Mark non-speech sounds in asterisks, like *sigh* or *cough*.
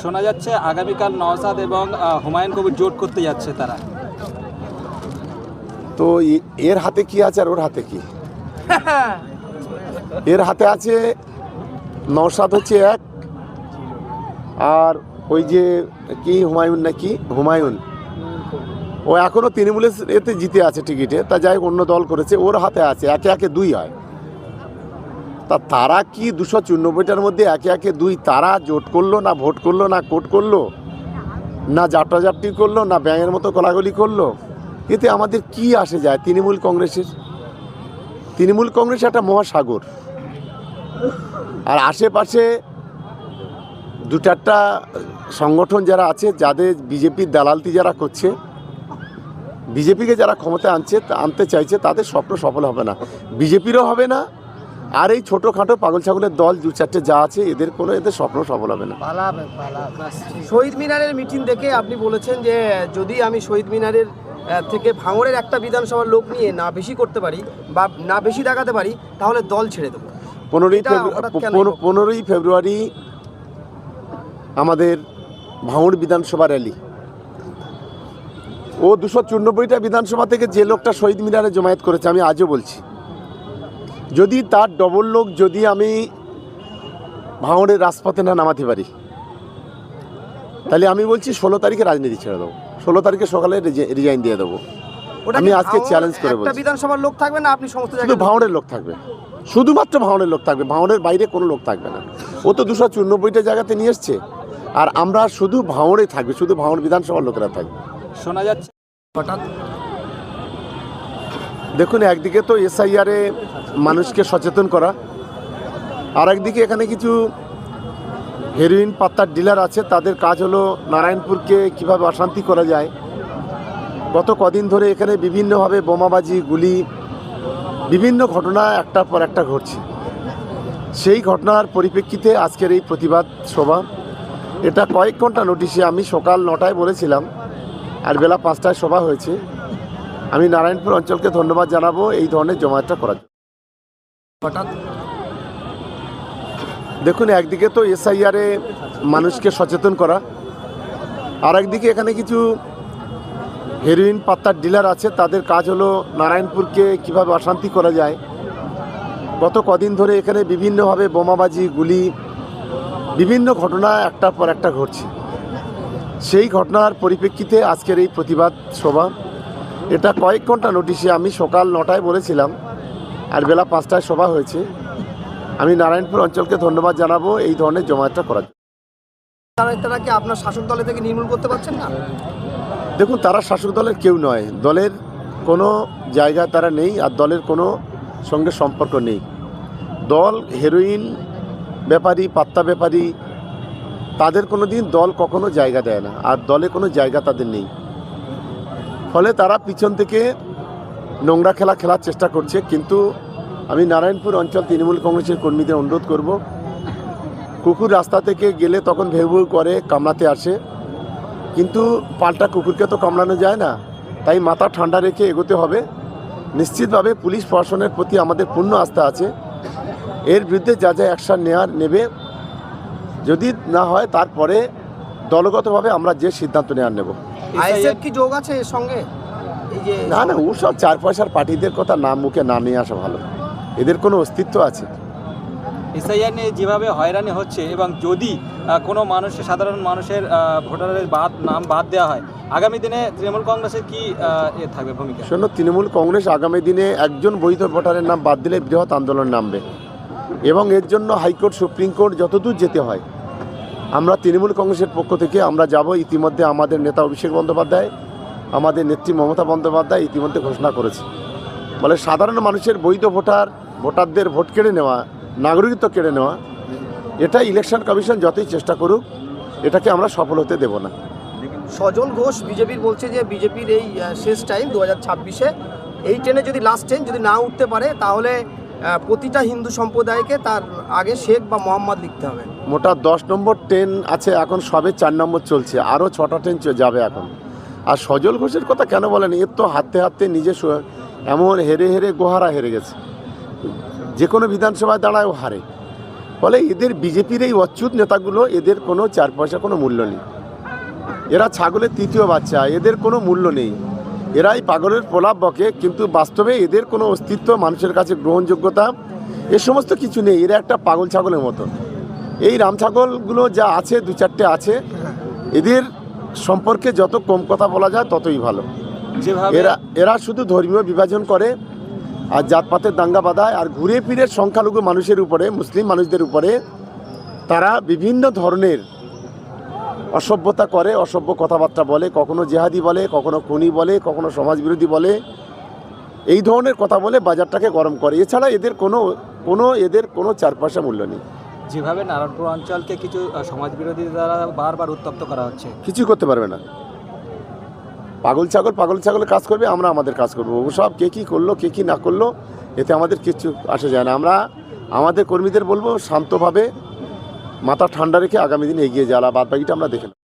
শোনা যাচ্ছে আগামীকাল নওসাদ এবং হুমায়ুন কবির জোট করতে যাচ্ছে তারা। তো এর হাতে কি আছে আর ওর হাতে কি? *laughs* এর হাতে আছে নওসাদ হচ্ছে এক আর ওই যে কি হুমায়ুন নাকি হুমায়ুন। ও এখনও তৃণমূলের এতে জিতে আছে টিকিটে তা যাই অন্য দল করেছে ওর হাতে আছে একে একে দুই হয়। তা তারা কি দুশো চুরানব্বইটার মধ্যে একে একে দুই তারা জোট করল না ভোট করল না কোট করল? না জাপটাজাপটি করল, না ব্যাঙের মতো গলাগলি করল? এতে আমাদের কি আসে যায়? তৃণমূল কংগ্রেসের? তৃণমূল কংগ্রেস একটা মহাসাগর। আর আশেপাশে দু চারটা সংগঠন যারা আছে, যাদের বিজেপির দালালতি যারা করছে, বিজেপিকে যারা ক্ষমতা আনছে, আনতে চাইছে, তাদের স্বপ্ন সফল হবে না। বিজেপিরও হবে না আর এই ছোটোখাটো পাগল ছাগলের দল দু চারটে যা আছে এদের কোনো এদের স্বপ্ন সফল হবে না। পালাবে পালাবে। শহীদ মিনারের মিটিং দেখে আপনি বলেছেন যে যদি আমি শহীদ মিনারের থেকে ভাঙড়ের একটা বিধানসভার লোক নিয়ে না বেশি করতে পারি বা না বেশি দেখাতে পারি তাহলে দল ছেড়ে দেবো। পনেরোই? পনেরোই ফেব্রুয়ারি আমাদের ভাঙড় বিধানসভা র্যালি। ও দুশো চুরানব্বইটা বিধানসভা থেকে যে লোকটা শহীদ মিনারে জমায়েত করেছে আমি আজও বলছি। যদি তার ডবল লোক যদি আমি ভাঙড়ের রাজপথে না নামাতে পারি তাহলে আমি বলছি ষোলো তারিখে রাজনীতি ছেড়ে দেবো। ষোলো তারিখে সকালে রিজাইন দিয়ে দেবো। আমি আজকে চ্যালেঞ্জ করে বলছি। বিধানসভার লোক থাকবে না আপনি সমস্ত শুধু ভাঙড়ের লোক থাকবে। শুধুমাত্র ভাঙড়ের লোক থাকবে। ভাঙড়ের বাইরে কোনো লোক থাকবে না। ও তো দুশো চুরানব্বইটা জায়গাতে নিয়ে এসছে। আর আমরা শুধু ভাঙড়ে থাকবে শুধু ভাঙড় বিধানসভার লোকেরা থাকবে। শোনা যাচ্ছে। হঠাৎ দেখুন একদিকে তো এসআইআরে মানুষকে সচেতন করা। আর একদিকে এখানে কিছু হেরোইন পাত্তার ডিলার আছে, তাদের কাজ হলো নারায়ণপুরকে কীভাবে অশান্তি করা যায়। গত কদিন ধরে এখানে বিভিন্নভাবে বোমাবাজি, গুলি, বিভিন্ন ঘটনা একটার পর একটা ঘটছে। সেই ঘটনার পরিপ্রেক্ষিতে আজকের এই প্রতিবাদ সভা। এটা কয়েক ঘণ্টা নোটিশে আমি সকাল নটায় বলেছিলাম, আর বেলা পাঁচটায় সভা হয়েছে। আমি নারায়ণপুর অঞ্চলকে ধন্যবাদ জানাব, এই ধরনের জমায়েতটা করার জন্য। দেখুন, একদিকে তো এসআইআরে মানুষকে সচেতন করা, আর একদিকে এখানে কিছু হেরোইন পাত্তার ডিলার আছে, তাদের কাজ হলো নারায়ণপুরকে কীভাবে অশান্তি করা যায়। গত কদিন ধরে এখানে বিভিন্নভাবে বোমাবাজি, গুলি, বিভিন্ন ঘটনা একটার পর একটা ঘটছে। সেই ঘটনার পরিপ্রেক্ষিতে আজকের এই প্রতিবাদ সভা। এটা কয়েক ঘণ্টা নোটিশে আমি সকাল নটায় বলেছিলাম। আর বেলা পাঁচটায় সভা হয়েছে। আমি নারায়ণপুর অঞ্চলকে ধন্যবাদ জানাব এই ধরনের জমায়েতটা করার জন্য। তারা কি আপনার শাসক দলে থেকে নির্মূল করতে পারছেন না? দেখুন তারা শাসক দলের কেউ নয়। দলের কোনো জায়গা তারা নেই আর দলের কোনো সঙ্গে সম্পর্ক নেই। দল হেরোইন ব্যাপারী পাত্তা ব্যাপারী তাদের কোনো দিন দল কখনো জায়গা দেয় না আর দলে কোনো জায়গা তাদের নেই। ফলে তারা পিছন থেকে নোংরা খেলা খেলার চেষ্টা করছে, কিন্তু আমি নারায়ণপুর অঞ্চল তৃণমূল কংগ্রেসের কর্মীদের অনুরোধ করব, কুকুর রাস্তা থেকে গেলে তখন ভেউ করে কামড়াতে আসে, কিন্তু পাল্টা কুকুরকে তো কামড়ানো যায় না, তাই মাথা ঠান্ডা রেখে এগোতে হবে। নিশ্চিতভাবে পুলিশ প্রশাসনের প্রতি আমাদের পূর্ণ আস্থা আছে, এর বিরুদ্ধে যা যা অ্যাকশান নেওয়ার নেবে, যদি না হয় তারপরে দলগতভাবে আমরা যে সিদ্ধান্ত নেওয়ার নেব। আইএসএফ কি যোগ আছে এর সঙ্গে? না না ওসব চার পয়সার পার্টিদের কথা নাম মুখে না নিয়ে আসা ভালো। এদের কোনো অস্তিত্ব আছে? এসআইআর নিয়ে যেভাবে হয়রানি হচ্ছে এবং যদি কোনো মানুষের সাধারণ মানুষের ভোটারের বাদ নাম বাদ দেওয়া হয় আগামী দিনে তৃণমূল কংগ্রেসের কি এ থাকবে ভূমিকা? শোনো তৃণমূল কংগ্রেস আগামী দিনে একজন বৈধ ভোটারের নাম বাদ দিলে বৃহৎ আন্দোলন নামবে। এবং এর জন্য হাইকোর্ট সুপ্রিম কোর্ট যতদূর যেতে হয় আমরা তৃণমূল কংগ্রেসের পক্ষ থেকে আমরা যাব। ইতিমধ্যে আমাদের নেতা অভিষেক বন্দ্যোপাধ্যায় আমাদের নেত্রী মমতা বন্দ্যোপাধ্যায় ইতিমধ্যে ঘোষণা করেছে। বলে সাধারণ মানুষের বৈধ ভোটার ভোটারদের ভোট কেড়ে নেওয়া নাগরিকত্ব কেড়ে নেওয়া এটা ইলেকশন কমিশন যতই চেষ্টা করুক এটাকে আমরা সফল হতে দেব না। সজল ঘোষ বিজেপির বলছে যে বিজেপির এই শেষ টাইম দু হাজার ছাব্বিশে এই ট্রেনে যদি লাস্ট ট্রেন যদি না উঠতে পারে তাহলে প্রতিটা হিন্দু সম্প্রদায়কে তার আগে শেখ বা মোহাম্মদ লিখতে হবে। মোটা দশ নম্বর ট্রেন আছে এখন সবে চার নম্বর চলছে আরও ছটা ট্রেন যাবে এখন। আর সজল ঘোষের কথা কেন বলেন? এর তো হাতে হাতে নিজে এমন হেরে হেরে গোহারা হেরে গেছে। যে কোনো বিধানসভায় দাঁড়ায় ও হারে। ফলে এদের বিজেপির এই অচ্যুত নেতাগুলো, এদের কোনো চার পয়সা কোনো মূল্য নেই। এরা ছাগলের তৃতীয় বাচ্চা, এদের কোনো মূল্য নেই। এরাই পাগলের প্রলাপ বকে, কিন্তু বাস্তবে এদের কোনো অস্তিত্ব, মানুষের কাছে গ্রহণযোগ্যতা, এ সমস্ত কিছু নেই। এরা একটা পাগল ছাগলের মতো। এই রাম ছাগলগুলো যা আছে, দু চারটে আছে, এদের সম্পর্কে যত কম কথা বলা যায় ততই ভালো। এরা এরা শুধু ধর্মীয় বিভাজন করে আর জাতপাতের দাঙ্গা বাঁধায় আর ঘুরে ফিরে সংখ্যালঘু মানুষের উপরে মুসলিম মানুষদের উপরে তারা বিভিন্ন ধরনের অসভ্যতা করে অসভ্য কথাবার্তা বলে কখনো জেহাদি বলে কখনো খুনি বলে কখনো সমাজবিরোধী বলে এই ধরনের কথা বলে বাজারটাকে গরম করে। এছাড়া এদের কোনো কোনো এদের কোনো চার পয়সা মূল্য নেই। যেভাবে নারায়ণপুর অঞ্চলকে কিছু সমাজ বিরোধী দ্বারা বারবার উত্তপ্ত করা হচ্ছে। কিছুই করতে পারবে না। পাগল ছাগল, পাগল ছাগলের কাজ করবে, আমরা আমাদের কাজ করব। ওসব কে কী করল, কে কী না করল, এতে আমাদের কিছু আসে যায় না। আমরা আমাদের কর্মীদের বলব শান্তভাবে, মাথা ঠান্ডা রেখে আগামী দিন এগিয়ে যাওয়া বাদ বাকিটা আমরা দেখে।